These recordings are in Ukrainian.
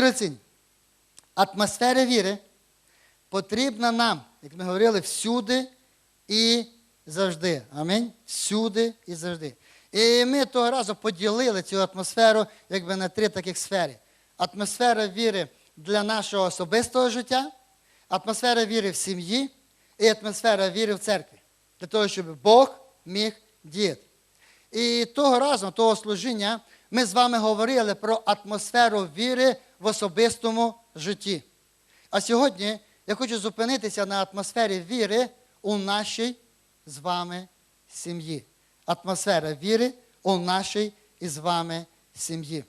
Дорогоцінні, атмосфера віри потрібна нам, як ми говорили, всюди і завжди. Амінь. Всюди і завжди. І ми того разу поділили цю атмосферу якби на три таких сфери. Атмосфера віри для нашого особистого життя, атмосфера віри в сім'ї і атмосфера віри в церкві. Для того, щоб Бог міг діяти. І того разу, того служіння, ми з вами говорили про атмосферу віри в особистому житті. А сьогодні я хочу зупинитися на атмосфері віри у нашій з вами сім'ї. Атмосфера віри у нашій із вами сім'ї.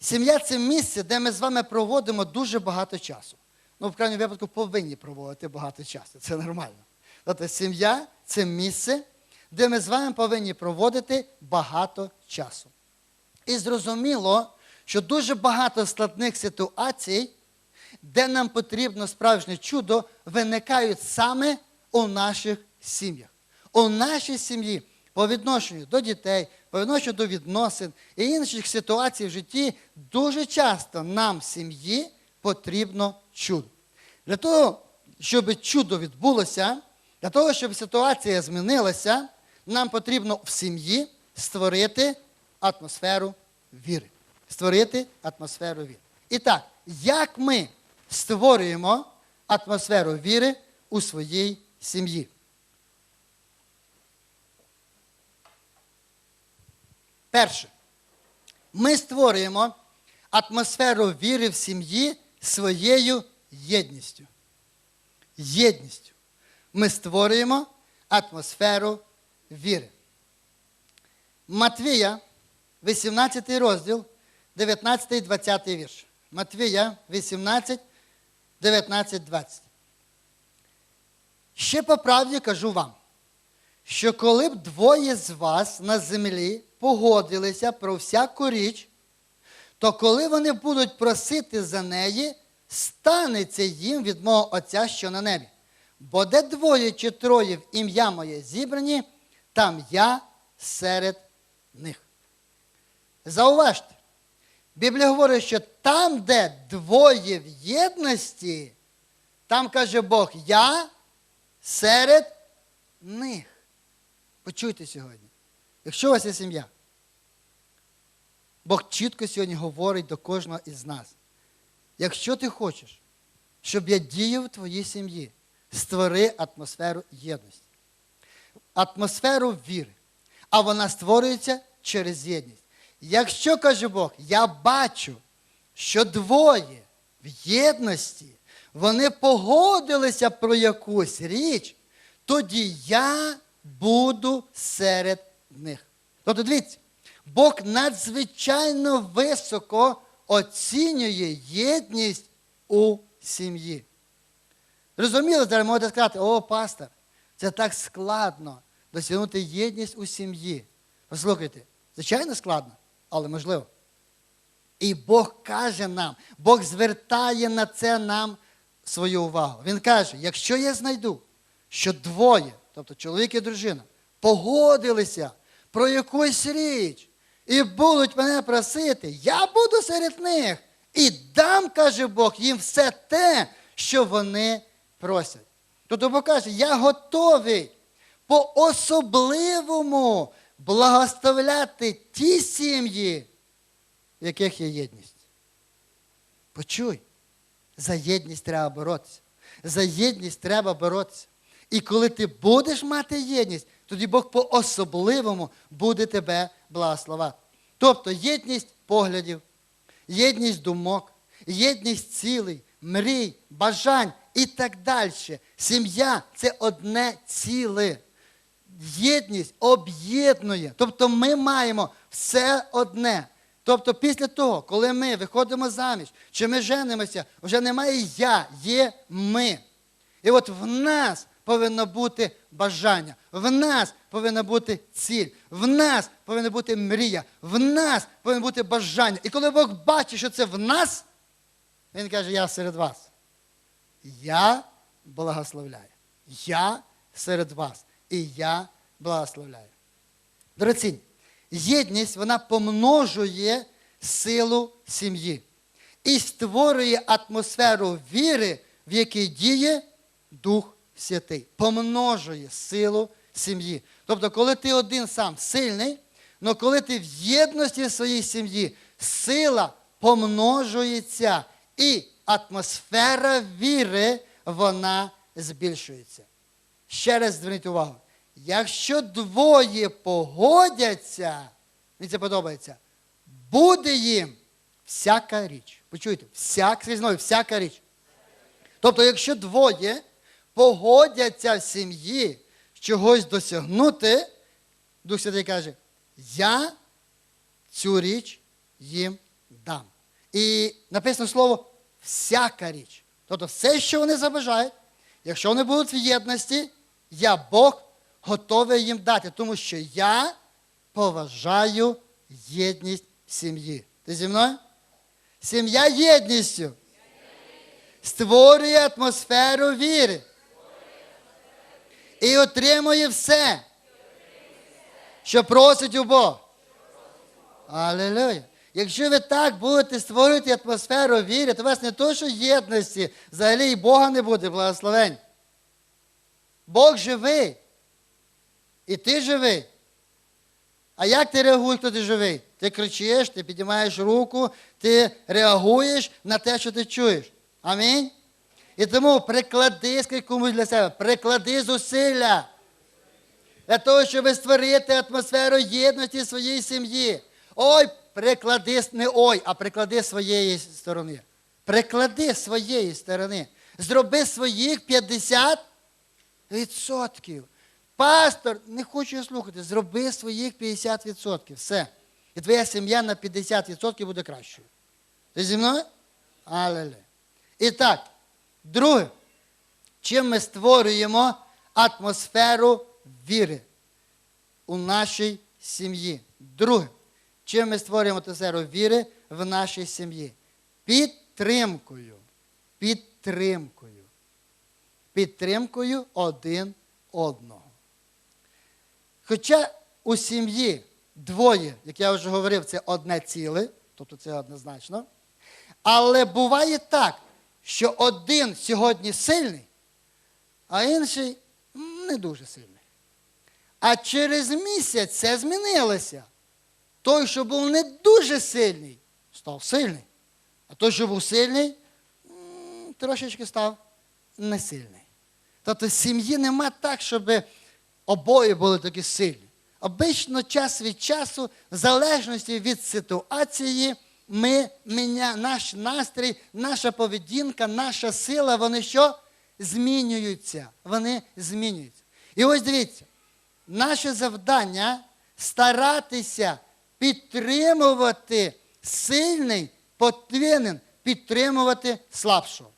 Сім'я це місце, де ми з вами проводимо дуже багато часу. Ну, в крайньому випадку, повинні проводити багато часу. Це нормально. Тобто сім'я це місце, де ми з вами повинні проводити багато часу. І зрозуміло, що дуже багато складних ситуацій, де нам потрібно справжнє чудо, виникають саме у наших сім'ях. У нашій сім'ї по відношенню до дітей, по відношенню до відносин і інших ситуацій в житті дуже часто нам сім'ї потрібно чудо. Для того, щоб чудо відбулося, для того, щоб ситуація змінилася, нам потрібно в сім'ї створити атмосферу віри. Створити атмосферу віри. І так, як ми створюємо атмосферу віри у своїй сім'ї? Перше, ми створюємо атмосферу віри в сім'ї своєю єдністю. Єдністю. Ми створюємо атмосферу віри. Матвія, 18 розділ, 19 і 20 вірш. Матвія 18, 19, 20. Ще по правді кажу вам, що коли б двоє з вас на землі погодилися про всяку річ, то коли вони будуть просити за неї, станеться їм від мого Отця, що на небі. Бо де двоє чи троє в ім'я моє зібрані, там я серед них. Зауважте, Біблія говорить, що там, де двоє в єдності, там каже Бог, я серед них. Почуйте сьогодні. Якщо у вас є сім'я, Бог чітко сьогодні говорить до кожного із нас. Якщо ти хочеш, щоб я діяв в твоїй сім'ї, створи атмосферу єдності, атмосферу віри. А вона створюється через єдність. Якщо, каже Бог, я бачу, що двоє в єдності, вони погодилися про якусь річ, тоді я буду серед них. Тобто, дивіться, Бог надзвичайно високо оцінює єдність у сім'ї. Розуміло, зараз можете сказати, о, пастор, це так складно досягнути єдність у сім'ї. Послухайте, звичайно складно, але можливо. І Бог каже нам, Бог звертає на це нам свою увагу. Він каже: якщо я знайду, що двоє, тобто чоловік і дружина, погодилися про якусь річ і будуть мене просити, я буду серед них і дам, каже Бог, їм все те, що вони просять. Тобто Бог каже, я готовий по особливому благословляти ті сім'ї, в яких є єдність. Почуй, за єдність треба боротися. За єдність треба боротися. І коли ти будеш мати єдність, тоді Бог по-особливому буде тебе благословати. Тобто єдність поглядів, єдність думок, єдність цілей, мрій, бажань і так далі. Сім'я це одне ціле. Єдність об'єднує. Тобто ми маємо все одне. Тобто, після того, коли ми виходимо заміж, чи ми женимося, вже немає я, є ми. І от в нас повинно бути бажання, в нас повинна бути ціль, в нас повинна бути мрія, в нас повинно бути бажання. І коли Бог бачить, що це в нас, Він каже, я серед вас. Я благословляю. Я серед вас. І я благословляю. Дорогоцінь, єдність вона помножує силу сім'ї. і створює атмосферу віри, в якій діє Дух Святий, помножує силу сім'ї. Тобто, коли ти один сам сильний, але коли ти в єдності своїй сім'ї, сила помножується і атмосфера віри, вона збільшується. Ще раз зверніть увагу. Якщо двоє погодяться, мені це подобається, буде їм всяка річ. Почуєте? Всяк, знову, всяка річ. Тобто, якщо двоє погодяться в сім'ї чогось досягнути, Дух Святий каже, я цю річ їм дам. І написано слово всяка річ. Тобто все, що вони забажають, якщо вони будуть в єдності, я Бог готовий їм дати, тому що я поважаю єдність сім'ї. Ти зі мною? Сім'я єдністю створює атмосферу віри і отримує все, що просить у Бога. Алілуя. Якщо ви так будете створювати атмосферу віри, то у вас не то, що єдності, взагалі і Бога не буде, благословень. Бог живий. І ти живий. А як ти реагуєш, хто ти живий? Ти кричиш, ти піднімаєш руку, ти реагуєш на те, що ти чуєш. Амінь. І тому приклади, комусь для себе, приклади зусилля для того, щоб створити атмосферу єдності в своїй сім'ї. Ой, приклади, не ой, а приклади своєї сторони. Приклади своєї сторони. Зроби своїх 50 відсотків. Пастор, не хочу слухати, зроби своїх 50%. Все. І твоя сім'я на 50% буде кращою. Ти зі мною? Алеле. І так, друге, чим ми створюємо атмосферу віри у нашій сім'ї. Друге, чим ми створюємо атмосферу віри в нашій сім'ї? Підтримкою. Підтримкою. Підтримкою один одного. Хоча у сім'ї двоє, як я вже говорив, це одне ціле, тобто це однозначно. Але буває так, що один сьогодні сильний, а інший не дуже сильний. А через місяць це змінилося. Той, що був не дуже сильний, став сильний. А той, що був сильний, трошечки став не сильний. Тобто в сім'ї нема так, щоб обоє були такі сильні. Обично час від часу, в залежності від ситуації, ми, міня, наш настрій, наша поведінка, наша сила, вони що? Змінюються. Вони змінюються. І ось дивіться, наше завдання старатися підтримувати сильний, повинен підтримувати слабшого.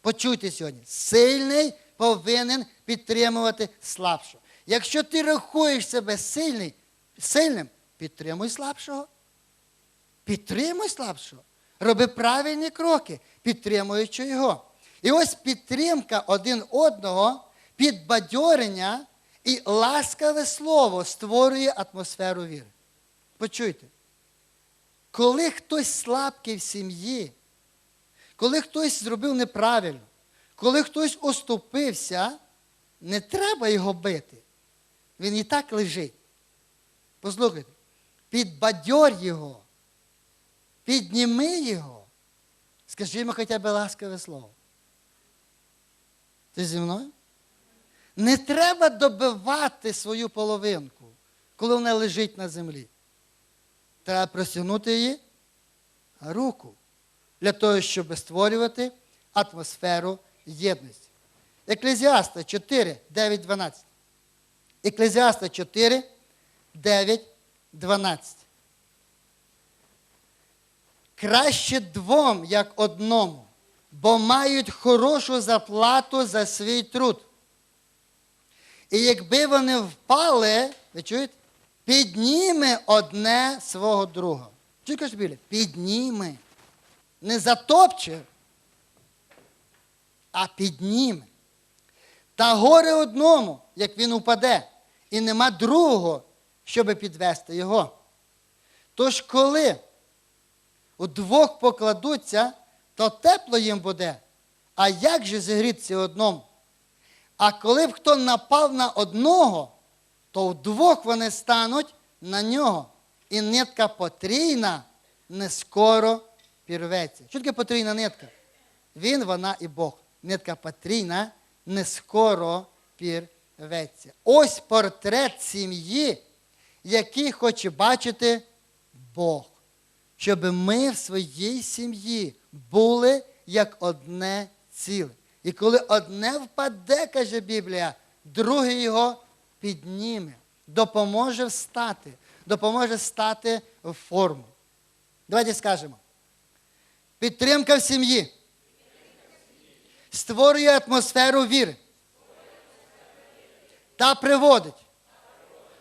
Почуйте сьогодні, сильний повинен підтримувати слабшого. Якщо ти рахуєш себе сильний, сильним, підтримуй слабшого. Підтримуй слабшого. Роби правильні кроки, підтримуючи його. І ось підтримка один одного, підбадьорення і ласкаве слово створює атмосферу віри. Почуйте, коли хтось слабкий в сім'ї, коли хтось зробив неправильно, коли хтось оступився, не треба його бити. Він і так лежить. Послухайте, підбадьор його, підніми його, скажи йому хоча б ласкаве слово. Ти зі мною? Не треба добивати свою половинку, коли вона лежить на землі. Треба простягнути її руку для того, щоб створювати атмосферу єдності. Еклезіаста 4, 9, 12. Еклезіаста 4, 9, 12. Краще двом, як одному, бо мають хорошу заплату за свій труд. І якби вони впали, ви чуєте, підніме одне свого друга. Каже Біля? Підніме. Не затопче, а підніме. Та горе одному, як він упаде, і нема другого, щоб підвести його. Тож, коли удвох покладуться, то тепло їм буде. А як же зігрітися одному? А коли б хто напав на одного, то вдвох вони стануть на нього. І нитка потрійна не скоро пірветься. Що таке потрійна нитка? Він, вона і Бог. Нитка потрійна не скоро пірветься. Ось портрет сім'ї, який хоче бачити Бог. Щоб ми в своїй сім'ї були як одне ціле. І коли одне впаде, каже Біблія, друге його підніме, допоможе встати, допоможе стати в форму. Давайте скажемо. Підтримка в сім'ї створює атмосферу віри та приводить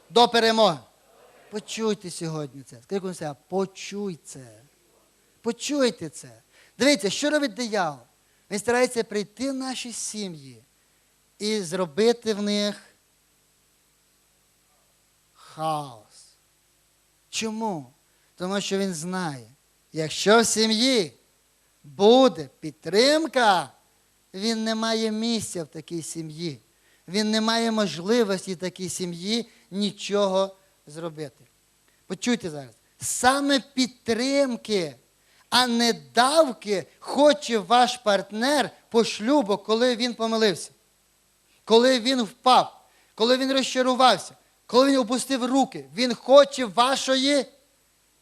до перемоги. Почуйте сьогодні це. Скажіть себе, почуй це. Почуйте це. Дивіться, що робить диявол? Він старається прийти в наші сім'ї і зробити в них хаос. Чому? Тому що він знає, якщо в сім'ї буде підтримка, він не має місця в такій сім'ї. Він не має можливості такій сім'ї нічого зробити. Почуйте зараз. Саме підтримки, а не давки хоче ваш партнер по шлюбу, коли він помилився, коли він впав, коли він розчарувався, коли він опустив руки. Він хоче вашої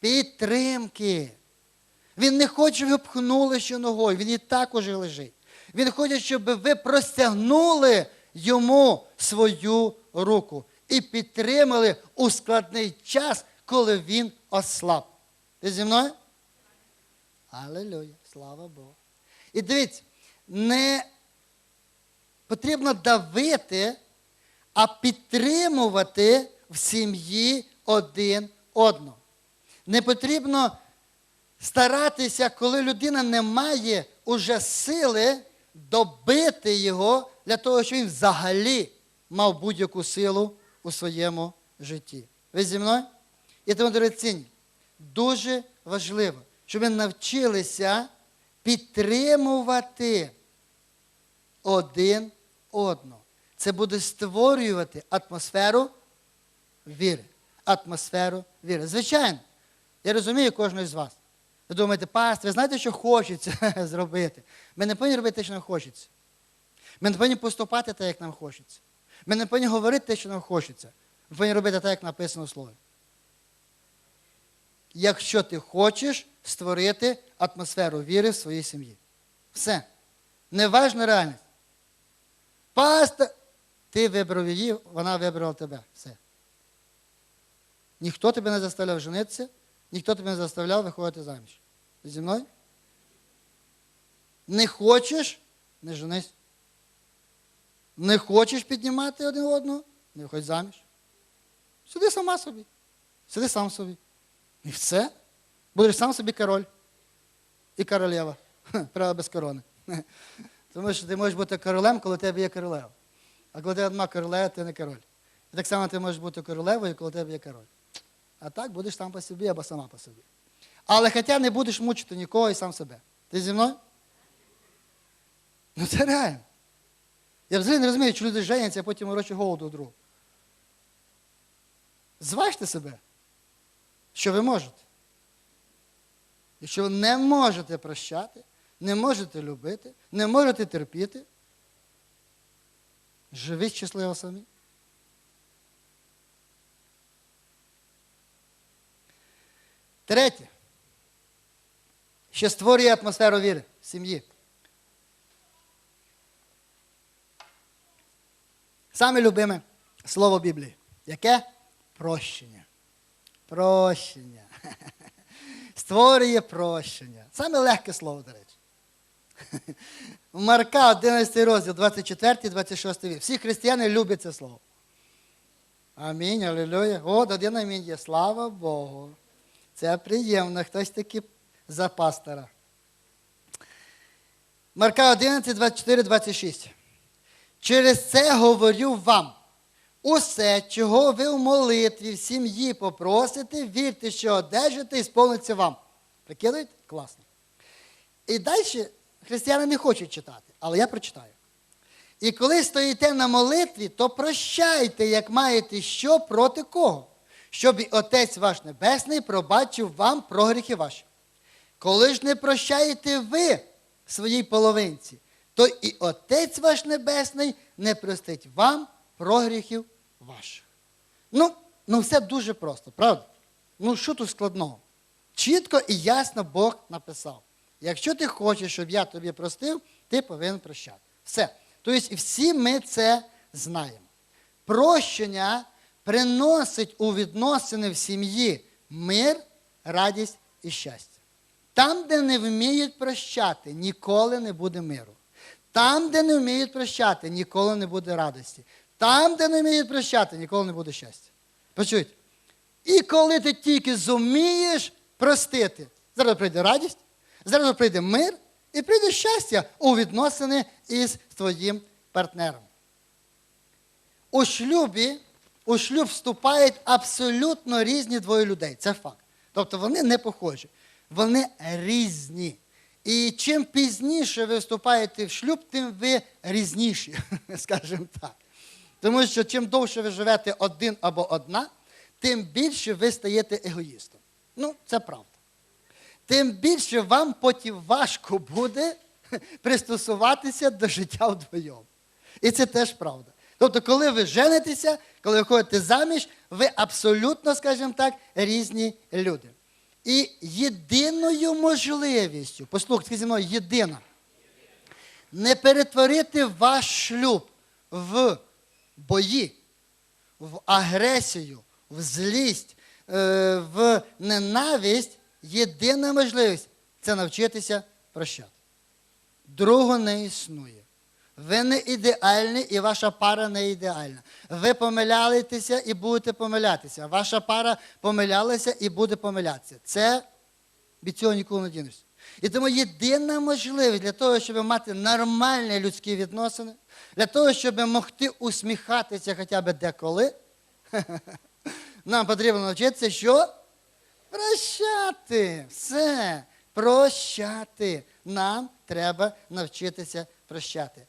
підтримки. Він не хоче, щоб ви пхнули ще ногою, він і так уже лежить. Він хоче, щоб ви простягнули йому свою руку і підтримали у складний час, коли він ослаб. Ти зі мною? Аллилуйя, слава Богу. І дивіться, не потрібно давити, а підтримувати в сім'ї один одного. Не потрібно старатися, коли людина не має уже сили добити його для того, щоб він взагалі мав будь-яку силу у своєму житті. Ви зі мною? І тому, дорогоцінні, дуже важливо, щоб ми навчилися підтримувати один одного. Це буде створювати атмосферу віри. Атмосферу віри. Звичайно, я розумію кожного з вас. Ви думаєте, пастор, ви знаєте, що хочеться зробити? Ми не повинні робити те, що нам хочеться. Ми не повинні поступати так, як нам хочеться. Ми не повинні говорити те, що нам хочеться. Ми повинні робити так, як написано в слові. Якщо ти хочеш створити атмосферу віри в своїй сім'ї. Все. Неважна реальність. Пастор, ти вибрав її, вона вибрала тебе. Все. Ніхто тебе не заставляв женитися, ніхто тебе не заставляв виходити заміж. Зі мною? Не хочеш, не женись. Не хочеш піднімати один одного, не виходь заміж. Сиди сама собі. Сиди сам собі. І все. Будеш сам собі король. І королева. Правда, без корони. Тому що ти можеш бути королем, коли тебе є королева. А коли тебе нема королева, ти не король. І так само ти можеш бути королевою, коли тебе є король. А так будеш сам по собі або сама по собі. Але хоча не будеш мучити нікого і сам себе. Ти зі мною? Ну це реально. Я взагалі не розумію, що люди женяться, а потім урочі голоду другу. Зважте себе, що ви можете. Якщо ви не можете прощати, не можете любити, не можете терпіти, живіть щасливо самі. Третє, що створює атмосферу віри в сім'ї. Саме любиме слово Біблії. Яке? Прощення. Прощення. Створює прощення. Саме легке слово, до речі. Марка 11 розділ, 24, 26 вірш. Всі християни люблять це слово. Амінь, алілуя. От один амінь є. Слава Богу. Це приємно. Хтось таки за пастора. Марка 11, 24, 26. Через це говорю вам. Усе, чого ви в молитві в сім'ї попросите, вірте, що одержите і сповниться вам. Прикидуєте? Класно. І далі християни не хочуть читати, але я прочитаю. І коли стоїте на молитві, то прощайте, як маєте що проти кого, щоб і Отець ваш Небесний пробачив вам прогріхи ваші. Коли ж не прощаєте ви своїй половинці, то і Отець ваш Небесний не простить вам прогріхів ваших. Ну, ну все дуже просто, правда? Ну, що тут складного? Чітко і ясно Бог написав. Якщо ти хочеш, щоб я тобі простив, ти повинен прощати. Все. Тобто, всі ми це знаємо. Прощення приносить у відносини в сім'ї мир, радість і щастя. Там, де не вміють прощати, ніколи не буде миру. Там, де не вміють прощати, ніколи не буде радості. Там, де не вміють прощати, ніколи не буде щастя. Почуйте? І коли ти тільки зумієш простити, зараз прийде радість, зараз прийде мир і прийде щастя у відносини із твоїм партнером. У шлюбі, у шлюб вступають абсолютно різні двоє людей. Це факт. Тобто вони не похожі, вони різні. І чим пізніше ви вступаєте в шлюб, тим ви різніші, скажімо так. Тому що чим довше ви живете один або одна, тим більше ви стаєте егоїстом. Ну, це правда. Тим більше вам потім важко буде пристосуватися до життя вдвоєм. І це теж правда. Тобто, коли ви женитеся, коли ви ходите заміж, ви абсолютно, скажімо так, різні люди. І єдиною можливістю, послухайте зі мною, єдина, не перетворити ваш шлюб в бої, в агресію, в злість, е, в ненависть, єдина можливість це навчитися прощати. Другого не існує. Ви не ідеальні і ваша пара не ідеальна. Ви помилялитеся і будете помилятися. Ваша пара помилялася і буде помилятися. Це від цього ніколи не дінешся. І тому єдина можливість для того, щоб мати нормальні людські відносини, для того, щоб могти усміхатися хоча б деколи, нам потрібно навчитися, що? Прощати. Все. Прощати. Нам треба навчитися прощати.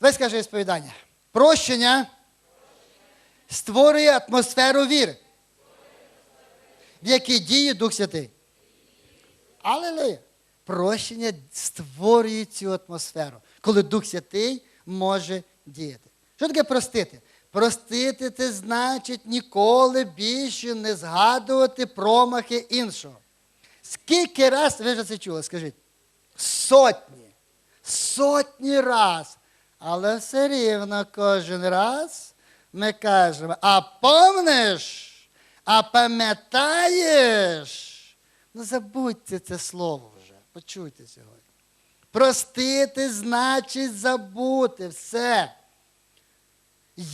Давай скажи сповідання. Прощення створює атмосферу віри, в якій діє Дух Святий. Алелуя! Прощення створює цю атмосферу, коли Дух Святий може діяти. Що таке простити? Простити це значить ніколи більше не згадувати промахи іншого. Скільки раз ви вже це чули, скажіть? Сотні. Сотні раз. Але все рівно кожен раз ми кажемо, а помниш, а пам'ятаєш? Ну забудьте це слово вже, почуйте сьогодні. Простити значить забути все.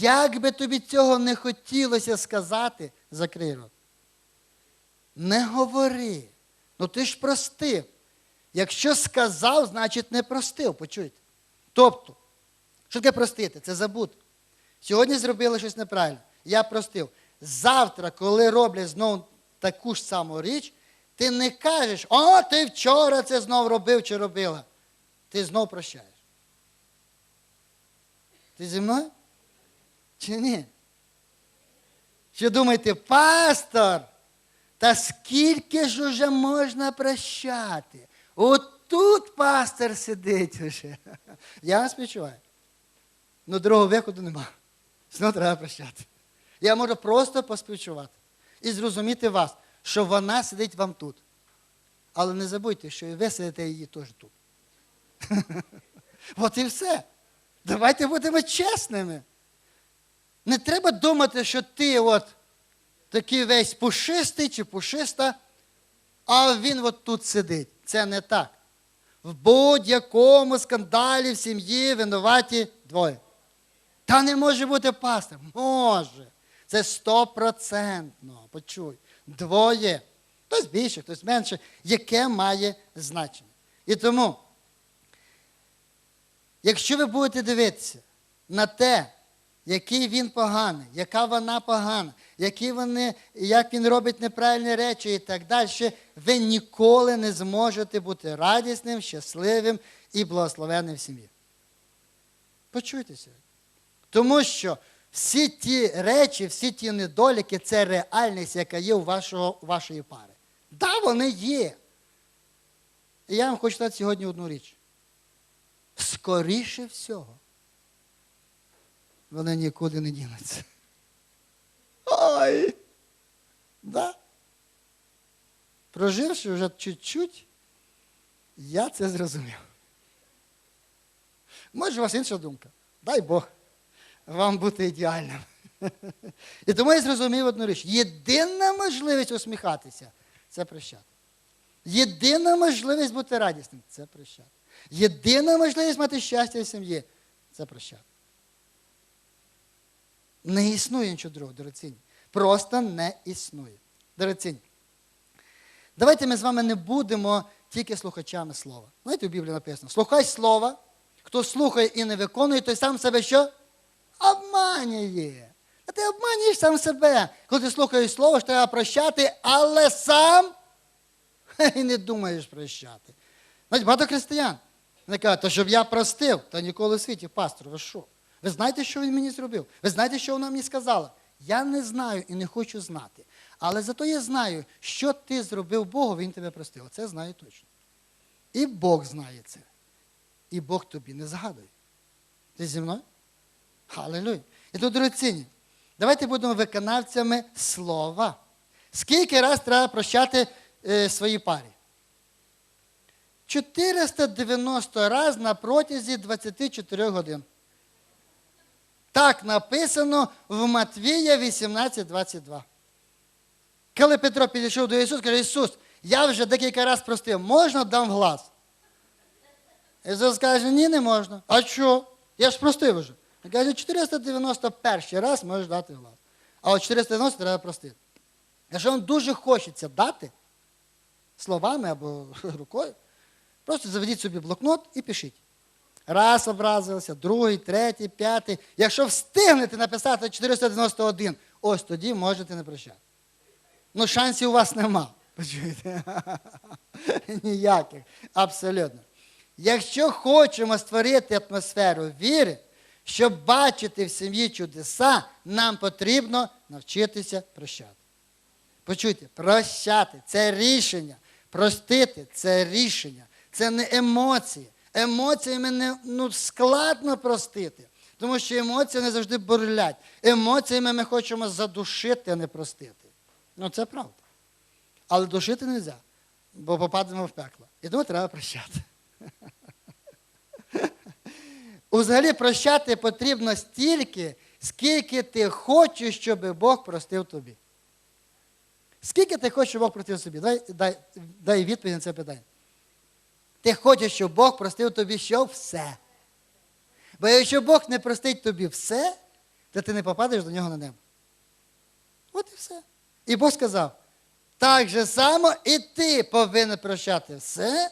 Як би тобі цього не хотілося сказати, закрий рот. Не говори. Ну ти ж простив. Якщо сказав, значить не простив, почуйте. Тобто, що таке простити? Це забути. Сьогодні зробили щось неправильно. Я простив. Завтра, коли роблять знову таку ж саму річ, ти не кажеш, о, ти вчора це знов робив чи робила. Ти знов прощаєш. Ти зі мною? Чи ні? Що думаєте, пастор? Та скільки ж уже можна прощати? От тут пастор сидить уже. Я вам співчуваю. Ну другого виходу нема. Знову треба прощати. Я можу просто поспівчувати і зрозуміти вас, що вона сидить вам тут. Але не забудьте, що і ви сидите її теж тут. От і все. Давайте будемо чесними. Не треба думати, що ти от такий весь пушистий чи пушиста, а він от тут сидить. Це не так. В будь-якому скандалі в сім'ї винуваті двоє. Та не може бути пастор. Може. Це стопроцентно. Почуй. Двоє. Хтось більше, хтось менше, яке має значення. І тому, якщо ви будете дивитися на те, який він поганий, яка вона погана, які вони, як він робить неправильні речі і так далі, ви ніколи не зможете бути радісним, щасливим і благословенним в сім'ї. Почуйтеся. Тому що всі ті речі, всі ті недоліки це реальність, яка є у вашого, вашої пари. Да, вони є. І я вам хочу сказати сьогодні одну річ. Скоріше всього, вони нікуди не дінуться. Ой! Да. Проживши вже чуть-чуть, я це зрозумів. Може, у вас інша думка. Дай Бог вам бути ідеальним. І тому я зрозумів одну річ. Єдина можливість усміхатися це прощати. Єдина можливість бути радісним це прощати. Єдина можливість мати щастя в сім'ї це прощати. Не існує нічого другого, дорогоцінні. Просто не існує. Дорогоцінні. Давайте ми з вами не будемо тільки слухачами слова. Знаєте, у Біблії написано: слухай слова, хто слухає і не виконує, той сам себе що? Обманює. А ти обманюєш сам себе. Коли ти слухаєш слово, що треба прощати, але сам і не думаєш прощати. Знаєте, багато християн. Вони кажуть, то щоб я простив, та ніколи в світі, пастор, ви що? Ви знаєте, що він мені зробив? Ви знаєте, що вона мені сказала? Я не знаю і не хочу знати. Але зато я знаю, що ти зробив Богу, він тебе простив. Оце знаю точно. І Бог знає це. І Бог тобі не згадує. Ти зі мною? Халилуй. І тут, дорогоцінні, давайте будемо виконавцями слова. Скільки раз треба прощати е, своїй парі? 490 раз на протязі 24 годин. Так написано в Матвія 18:22. Коли Петро підійшов до Ісуса, каже, Ісус, я вже декілька разів простив, можна дам глаз? Ісус каже, ні, не можна. А що? Я ж простив вже. Він каже, 491 раз можеш дати в глаз. А от 490 треба простити. Якщо вам дуже хочеться дати словами або рукою, просто заведіть собі блокнот і пишіть. Раз образився, другий, третій, п'ятий. Якщо встигнете написати 491, ось тоді можете не прощати. Ну, шансів у вас нема. Почуєте? Ніяких. Абсолютно. Якщо хочемо створити атмосферу віри, щоб бачити в сім'ї чудеса, нам потрібно навчитися прощати. Почуйте, прощати це рішення. Простити це рішення. Це не емоції. Емоціями не, ну, складно простити. Тому що емоції не завжди бурлять. Емоціями ми хочемо задушити, а не простити. Ну, це правда. Але душити не можна, бо попадемо в пекло. І тому треба прощати. Взагалі прощати потрібно стільки, скільки ти хочеш, щоб Бог простив тобі. Скільки ти хочеш, щоб Бог простив собі? Дай, дай, дай відповідь на це питання. Ти хочеш, щоб Бог простив тобі що все. Бо якщо Бог не простить тобі все, то ти не попадеш до нього на небо. От і все. І Бог сказав, так же само і ти повинен прощати все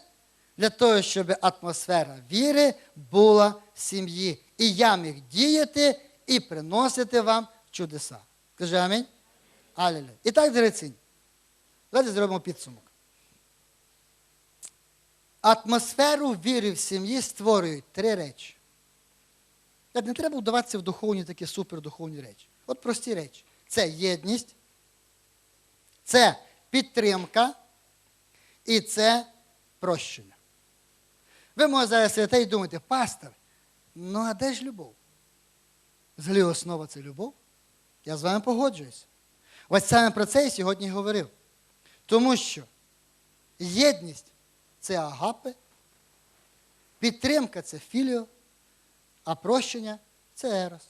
для того, щоб атмосфера віри була в сім'ї. І я міг діяти і приносити вам чудеса. Скажи амінь. Алілюя. І так, дорогоцінні, давайте зробимо підсумок. Атмосферу віри в сім'ї створюють три речі. Не треба вдаватися в духовні такі супердуховні речі. От прості речі. Це єдність, це підтримка і це прощення. Ви можете зараз сидите і думаєте, пастор, ну а де ж любов? Взагалі основа це любов. Я з вами погоджуюся. Ось саме про це я сьогодні говорив. Тому що єдність це агапи, підтримка це філіо, а прощення це ерос.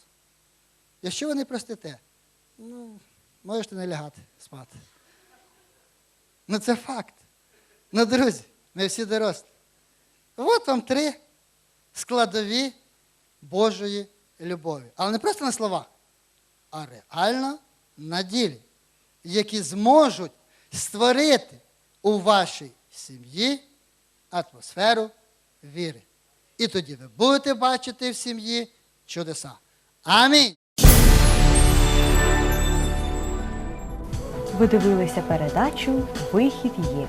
Якщо ви не простите, ну, можете не лягати спати. Ну це факт. Ну, друзі, ми всі дорослі. От вам три складові Божої любові. Але не просто на слова, а реально на ділі, які зможуть створити у вашій сім'ї атмосферу віри. І тоді ви будете бачити в сім'ї чудеса. Амінь. Ви дивилися передачу Вихід є.